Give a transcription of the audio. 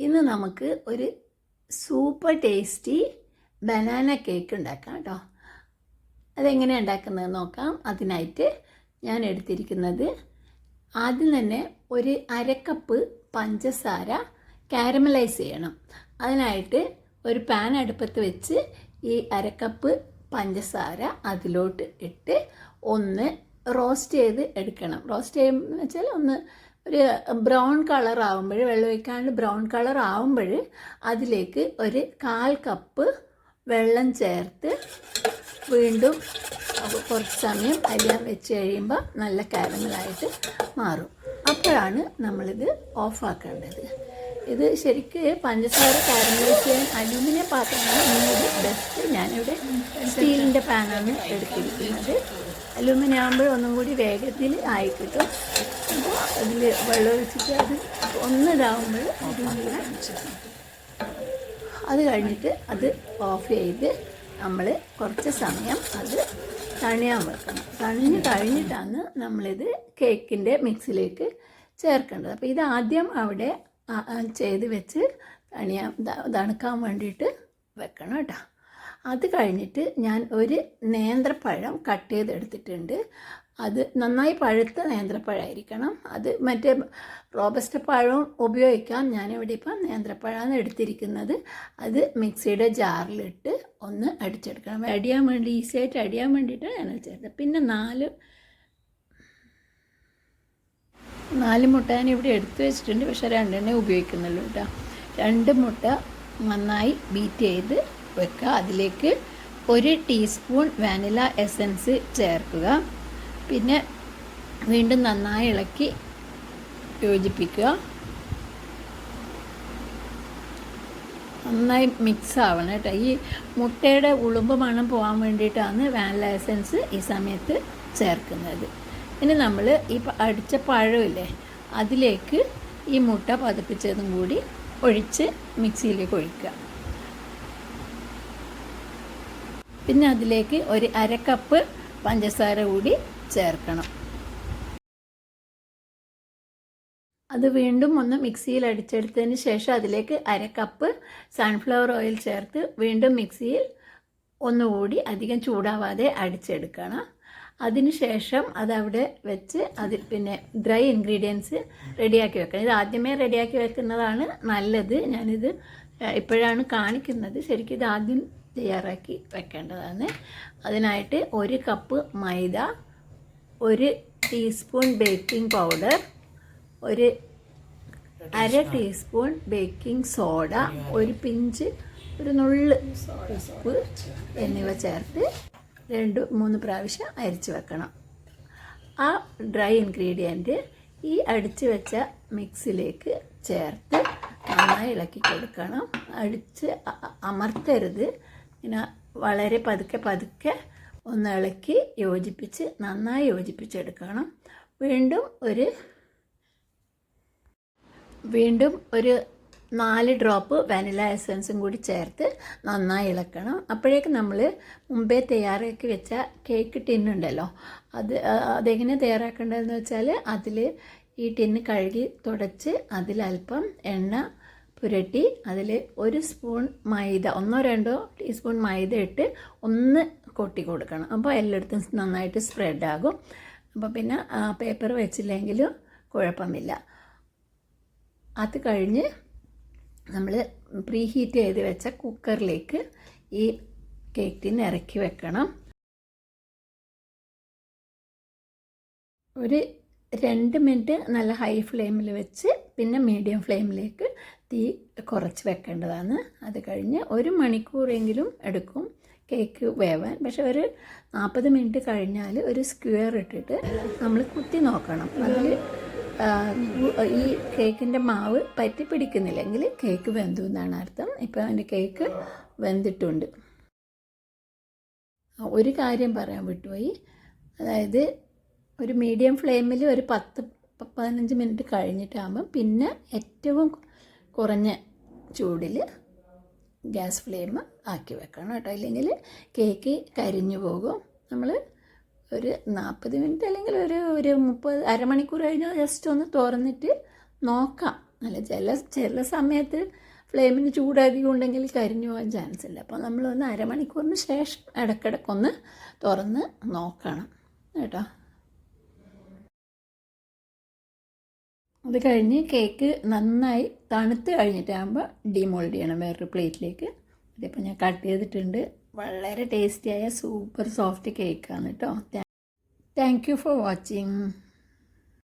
ഇന്ന് നമുക്ക് ഒരു സൂപ്പർ ടേസ്റ്റി ബനാന കേക്ക് ഉണ്ടാക്കാം കേട്ടോ. അതെങ്ങനെയാണ് ഉണ്ടാക്കുന്നത് നോക്കാം. അതിനായിട്ട് ഞാൻ എടുത്തിരിക്കുന്നത് ആദ്യം തന്നെ ഒരു അരക്കപ്പ് പഞ്ചസാര കാരമലൈസ് ചെയ്യണം. അതിനായിട്ട് ഒരു പാൻ അടുപ്പത്ത് വെച്ച് ഈ അരക്കപ്പ് പഞ്ചസാര അതിലോട്ട് ഇട്ട് ഒന്ന് റോസ്റ്റ് ചെയ്ത് എടുക്കണം. റോസ്റ്റ് ചെയ്യുമ്പോൾ വെച്ചാൽ ഒന്ന് ഒരു ബ്രൗൺ കളർ ആവുമ്പോൾ വെള്ളം ഒഴിക്കാണ്ട് ബ്രൗൺ കളർ ആവുമ്പോൾ അതിലേക്ക് ഒരു കാൽ കപ്പ് വെള്ളം ചേർത്ത് വീണ്ടും കുറച്ച് സമയം അരിയാൻ വെച്ച് കഴിയുമ്പോൾ നല്ല കാരമലായിട്ട് മാറും. അപ്പോഴാണ് നമ്മളിത് ഓഫാക്കേണ്ടത്. ഇത് ശരിക്ക് പഞ്ചസാര കാരമലൈസ് ചെയ്യാൻ അലൂമിനിയം പാത്രമാണ് ഇന്നൊരു ബെസ്റ്റ് ഞാനിവിടെ സ്റ്റീലിന്റെ പാനാണ് എടുത്തിരിക്കുന്നത്. അലൂമിനിയം ആകുമ്പോൾ ഒന്നും കൂടി വേഗത്തിൽ ആയി കിട്ടും അപ്പോൾ അതിൽ വെള്ളം ഒഴിച്ചിട്ട് അത് ഓഫാക്കണം അത് കഴിഞ്ഞിട്ട് അത് ഓഫ് ചെയ്ത് നമ്മൾ കുറച്ച് സമയം അത് തണിയാൻ വെക്കണം. തണിഞ്ഞ് കഴിഞ്ഞിട്ടാണ് നമ്മളിത് കേക്കിന്റെ മിക്സിലേക്ക് ചേർക്കേണ്ടത്. അപ്പോൾ ഇത് ആദ്യം അവിടെ ചെയ്ത് വെച്ച് തണിയാൻ തണുക്കാൻ വേണ്ടിയിട്ട് വെക്കണം കേട്ടോ. അത് കഴിഞ്ഞിട്ട് ഞാൻ ഒരു നേന്ത്രപ്പഴം കട്ട് ചെയ്തെടുത്തിട്ടുണ്ട്. അത് നന്നായി പഴുത്ത നേന്ത്രപ്പഴമായിരിക്കണം അത് മറ്റേ റോബസ്റ്റ് പഴവും ഉപയോഗിക്കാം ഞാനിവിടെ ഇപ്പം നേന്ത്രപ്പഴമാണ് എടുത്തിരിക്കുന്നത്. അത് മിക്സിയുടെ ജാറിലിട്ട് ഒന്ന് അടിച്ചെടുക്കണം. അടിയാൻ വേണ്ടി ഈസി ആയിട്ട് അടിയാൻ വേണ്ടിയിട്ട് ഞാൻ അടിച്ചെടുത്തത് പിന്നെ നാല് നാല് മുട്ട ഞാൻ ഇവിടെ എടുത്തു വെച്ചിട്ടുണ്ട്. പക്ഷേ രണ്ടെണ്ണേ ഉപയോഗിക്കുന്നുള്ളൂ കേട്ടോ. രണ്ട് മുട്ട നന്നായി ബീറ്റ് ചെയ്ത് വെക്കുക. അതിലേക്ക് ഒരു ടീസ്പൂൺ വാനില എസൻസ് ചേർക്കുക. പിന്നെ വീണ്ടും നന്നായി ഇളക്കി യോജിപ്പിക്കുക. നന്നായി മിക്സ് ആവണം കേട്ടോ. ഈ മുട്ടയുടെ ഉളുമ്പ് മണം പോകാൻ വേണ്ടിയിട്ടാണ് വാനില എസൻസ് ഈ സമയത്ത് ചേർക്കുന്നത്. ഇനി നമ്മൾ ഈ അടിച്ച പഴമില്ലേ അതിലേക്ക് ഈ മുട്ട പതിപ്പിച്ചതും കൂടി ഒഴിച്ച് മിക്സിയിലേക്ക് ഒഴിക്കുക. പിന്നെ അതിലേക്ക് ഒരു അര കപ്പ് പഞ്ചസാര കൂടി ചേർക്കണം. അത് വീണ്ടും ഒന്ന് മിക്സിയിൽ അടിച്ചെടുത്തതിന് ശേഷം അതിലേക്ക് അര കപ്പ് സൺഫ്ലവർ ഓയിൽ ചേർത്ത് വീണ്ടും മിക്സിയിൽ ഒന്നുകൂടി അധികം ചൂടാവാതെ അടിച്ചെടുക്കണം. അതിനുശേഷം അതവിടെ വെച്ച് അതിൽ പിന്നെ ഡ്രൈ ഇൻഗ്രീഡിയൻസ് റെഡിയാക്കി വെക്കണം. ഇത് ആദ്യമേ റെഡിയാക്കി വെക്കുന്നതാണ് നല്ലത്. ഞാനിത് ഇപ്പോഴാണ് കാണിക്കുന്നത്. ശരിക്കും ഇത് ആദ്യം തയ്യാറാക്കി വെക്കേണ്ടതാണ്. അതിനായിട്ട് ഒരു കപ്പ് മൈദ ഒരു ടീസ്പൂൺ ബേക്കിംഗ് പൗഡർ ഒരു അര ടീസ്പൂൺ ബേക്കിംഗ് സോഡ ഒരു പിഞ്ച് ഒരു നുള്ള് ഉപ്പ് എന്നിവ ചേർത്ത് രണ്ട് മൂന്ന് പ്രാവശ്യം അരിച്ച് വെക്കണം. ആ ഡ്രൈ ഇൻഗ്രീഡിയന്റ് ഈ അടിച്ച് വെച്ച മിക്സിലേക്ക് ചേർത്ത് നന്നായി ഇളക്കി കൊടുക്കണം. അടിച്ച് അമർത്തരുത്. ഇങ്ങനെ വളരെ പതുക്കെ പതുക്കെ ഒന്ന് ഇളക്കി യോജിപ്പിച്ച് നന്നായി യോജിപ്പിച്ചെടുക്കണം. വീണ്ടും ഒരു വീണ്ടും ഒരു നാല് ഡ്രോപ്പ് വാനില എസൻസും കൂടി ചേർത്ത് നന്നായി ഇളക്കണം. അപ്പോഴേക്ക് നമ്മൾ മുമ്പേ തയ്യാറാക്കി വെച്ച കേക്ക് ടിന്നുണ്ടല്ലോ അത് അതെങ്ങനെ തയ്യാറാക്കേണ്ടതെന്ന് വെച്ചാൽ അതിൽ ഈ ടിന്ന് കഴുകി തുടച്ച് അതിലല്പം എണ്ണ പുരട്ടി അതിൽ ഒരു സ്പൂൺ മൈദ ഒന്നോ രണ്ടോ ടീസ്പൂൺ മൈദ ഇട്ട് ഒന്ന് കൊട്ടി കൊടുക്കണം. അപ്പോൾ എല്ലായിടത്തും നന്നായിട്ട് സ്പ്രെഡാകും അപ്പോൾ പിന്നെ പേപ്പർ വെച്ചില്ലെങ്കിലും കുഴപ്പമില്ല. അത് കഴിഞ്ഞ് നമ്മൾ പ്രീ ഹീറ്റ് ചെയ്ത് വെച്ച കുക്കറിലേക്ക് ഈ കേക്ക് ടിൻ ഇറക്കി വെക്കണം. ഒരു രണ്ട് മിനിറ്റ് നല്ല ഹൈ ഫ്ലെയിമിൽ വെച്ച് പിന്നെ മീഡിയം ഫ്ലെയിമിലേക്ക് തീ കുറച്ച് വെക്കേണ്ടതാണ്. അത് കഴിഞ്ഞ് ഒരു മണിക്കൂറെങ്കിലും എടുക്കും കേക്ക് വേവാൻ. പക്ഷെ ഒരു നാൽപ്പത് മിനിറ്റ് കഴിഞ്ഞാൽ ഒരു സ്ക്വയർ ഇട്ടിട്ട് നമ്മൾ കുത്തി നോക്കണം. അതിൽ ഈ കേക്കിന്റെ മാവ് പറ്റി പിടിക്കുന്നില്ലെങ്കിൽ കേക്ക് വെന്തു എന്നാണ് അർത്ഥം. ഇപ്പോൾ അതിന്റെ കേക്ക് വെന്തിട്ടുണ്ട്. ഒരു കാര്യം പറയാൻ വിട്ടുപോയി. അതായത് ഒരു മീഡിയം ഫ്ലെയിമിൽ ഒരു പത്ത് പതിനഞ്ച് മിനിറ്റ് കഴിഞ്ഞിട്ടാകുമ്പം പിന്നെ ഏറ്റവും കുറഞ്ഞ ചൂടിൽ ഗ്യാസ് ഫ്ലെയിം ആക്കി വെക്കണം കേട്ടോ. ഇല്ലെങ്കിൽ കേക്ക് കരിഞ്ഞു പോകും. നമ്മൾ ഒരു നാൽപ്പത് മിനിറ്റ് അല്ലെങ്കിൽ ഒരു ഒരു മുപ്പത് അരമണിക്കൂർ കഴിഞ്ഞാൽ ജസ്റ്റ് ഒന്ന് തുറന്നിട്ട് നോക്കാം. നല്ല ചില ചില സമയത്ത് ഫ്ലെയിമിന് ചൂടധികം ഉണ്ടെങ്കിൽ കരിഞ്ഞു പോകാൻ ചാൻസ് ഇല്ല അപ്പോൾ നമ്മളൊന്ന് അരമണിക്കൂറിന് ശേഷം ഇടയ്ക്കിടയ്ക്കൊന്ന് തുറന്ന് നോക്കണം കേട്ടോ. അത് കഴിഞ്ഞ് കേക്ക് നന്നായി തണുത്ത് കഴിഞ്ഞിട്ടാകുമ്പോൾ ഡിമോൾഡ് ചെയ്യണം വേറൊരു പ്ലേറ്റിലേക്ക്. അതിപ്പോൾ ഞാൻ കട്ട് ചെയ്തിട്ടുണ്ട്. വളരെ ടേസ്റ്റിയായ സൂപ്പർ സോഫ്റ്റ് കേക്കാണ് കേട്ടോ താങ്ക് യു ഫോർ വാച്ചിങ്